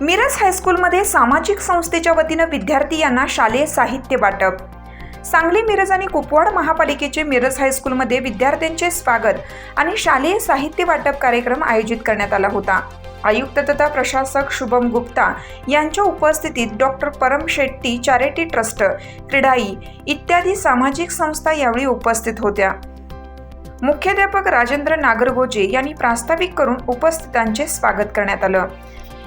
मिरज हायस्कूलमध्ये सामाजिक संस्थेच्या वतीनं विद्यार्थी यांना शालेय साहित्य वाटप. सांगली मिरज आणि कुपवाड महापालिकेचे मिरज हायस्कूलमध्ये विद्यार्थ्यांचे स्वागत आणि शालेय साहित्य वाटप कार्यक्रम आयोजित करण्यात आला होता. आयुक्त तथा प्रशासक शुभम गुप्ता यांच्या उपस्थितीत डॉक्टर परम शेट्टी चॅरिटी ट्रस्ट क्रीडाई इत्यादी सामाजिक संस्था यावेळी उपस्थित होत्या. मुख्याध्यापक राजेंद्र नागरगोजे यांनी प्रास्ताविक करून उपस्थितांचे स्वागत करण्यात आलं.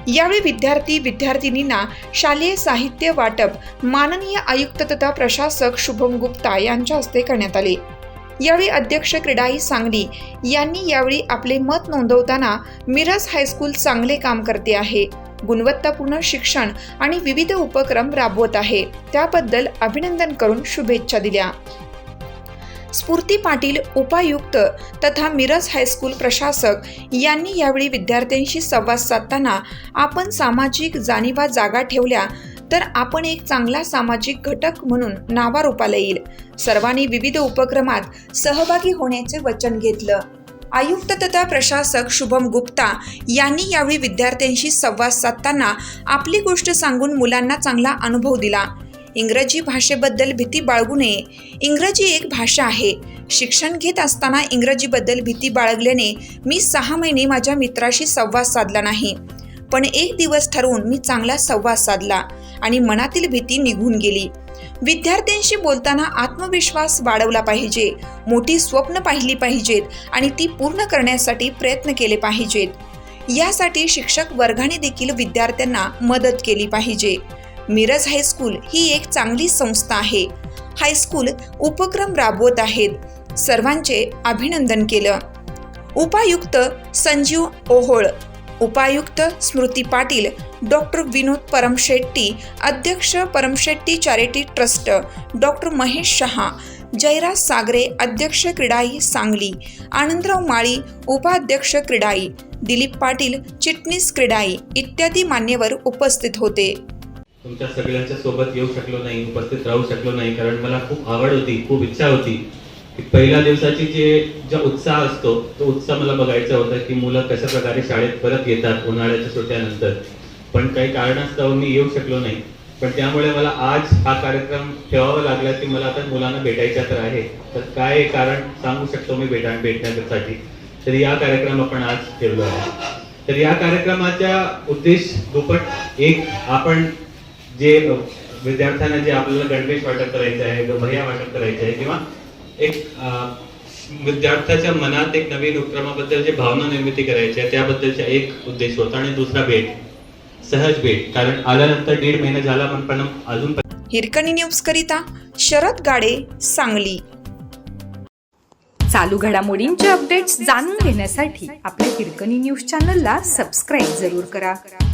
यावेळी विद्यार्थी विद्यार्थिनींना शालेय साहित्य वाटप माननीय आयुक्त तथा प्रशासक शुभम गुप्ता यांच्या हस्ते करण्यात आले. यावेळी अध्यक्ष क्रीडाई सांगली यांनी यावेळी आपले मत नोंदवताना मिरज हायस्कूल चांगले काम करते आहे. गुणवत्तापूर्ण शिक्षण आणि विविध उपक्रम राबवत आहे. त्याबद्दल अभिनंदन करून शुभेच्छा दिल्या. स्फूर्ती पाटील उपायुक्त तथा मिरज हायस्कूल प्रशासक यांनी यावेळी विद्यार्थ्यांशी संवाद साधताना आपण सामाजिक जाणीवा जागा ठेवल्या तर आपण एक चांगला सामाजिक घटक म्हणून नावारूपाला येईल सर्वांनी विविध उपक्रमात सहभागी होण्याचे वचन घेतलं. आयुक्त तथा प्रशासक शुभम गुप्ता यांनी यावेळी विद्यार्थ्यांशी संवाद साधताना आपली गोष्ट सांगून मुलांना चांगला अनुभव दिला. इंग्रजी भाषेबद्दल भीती बाळगू नये. इंग्रजी एक भाषा आहे. शिक्षण घेत असताना इंग्रजीबद्दल भीती बाळगल्याने मी सहा महिने माझ्या मित्राशी संवाद साधला नाही. पण एक दिवस ठरवून मी चांगला संवाद साधला आणि मनातील भीती निघून गेली. विद्यार्थ्यांशी बोलताना आत्मविश्वास वाढवला पाहिजे मोठी स्वप्न पाहिली पाहिजेत आणि ती पूर्ण करण्यासाठी प्रयत्न केले पाहिजेत. यासाठी शिक्षक वर्गाने देखील विद्यार्थ्यांना मदत केली पाहिजे. मिरज हायस्कूल ही एक चांगली संस्था आहे. हायस्कूल उपक्रम राबवत आहेत. सर्वांचे अभिनंदन केलं. उपायुक्त संजीव ओहोळ उपायुक्त स्मृती पाटील डॉक्टर विनोद परमशेट्टी अध्यक्ष Paramshetti charity trust doctor Mahesh Shah Jayraj Sagare अध्यक्ष क्रीडाई सांगली आनंदराव माळी उपाध्यक्ष क्रीडाई दिलीप पाटील चिटणीस क्रीडाई इत्यादी मान्यवर उपस्थित होते. तुमच्या सगळ्यांच्या सोबत येऊ शकलो नाही उपस्थित राहू शकलो नाही कारण मला खूप आवड होती खूप इच्छा होती की पहिल्या दिवसाची जे ज्या उत्साह असतो तो उत्साह मला बघायचा होता की मुलं कशा प्रकारे शाळेत परत येतात उन्हाळ्याच्या सुट्ट्यानंतर. पण काही कारणास्तव मी येऊ शकलो नाही. पण त्यामुळे मला आज हा कार्यक्रम ठेवावा लागला की मला आता मुलांना भेटायचा तर आहे. तर काय कारण सांगू शकतो मी भेटा भेटण्यासाठी? तर या कार्यक्रम आपण आज ठेवलो आहे. तर या कार्यक्रमाचा उद्देश दुपट एक आपण जे विद्यार्थ्यांना जे आपल्याला गणवेश वाटप करायचं आहे किंवा वह्या वाटप करायचे आहे किंवा एक विद्यार्थ्याच्या मनात एक नवीन उपक्रमाबद्दल जे भावना निर्मिती करायची आहे त्याबद्दलचा एक उद्देश होता आणि दुसरा भेट सहज भेट. कारण आल्यानंतर दीड महिना झाला पण पण अजून हिरकणी न्यूज करिता शरद गाडे सांगली. चालू घडामोडींचे अपडेट्स जाणून घेण्यासाठी आपल्या हिरकणी न्यूज चॅनलला सबस्क्राईब जरूर करा.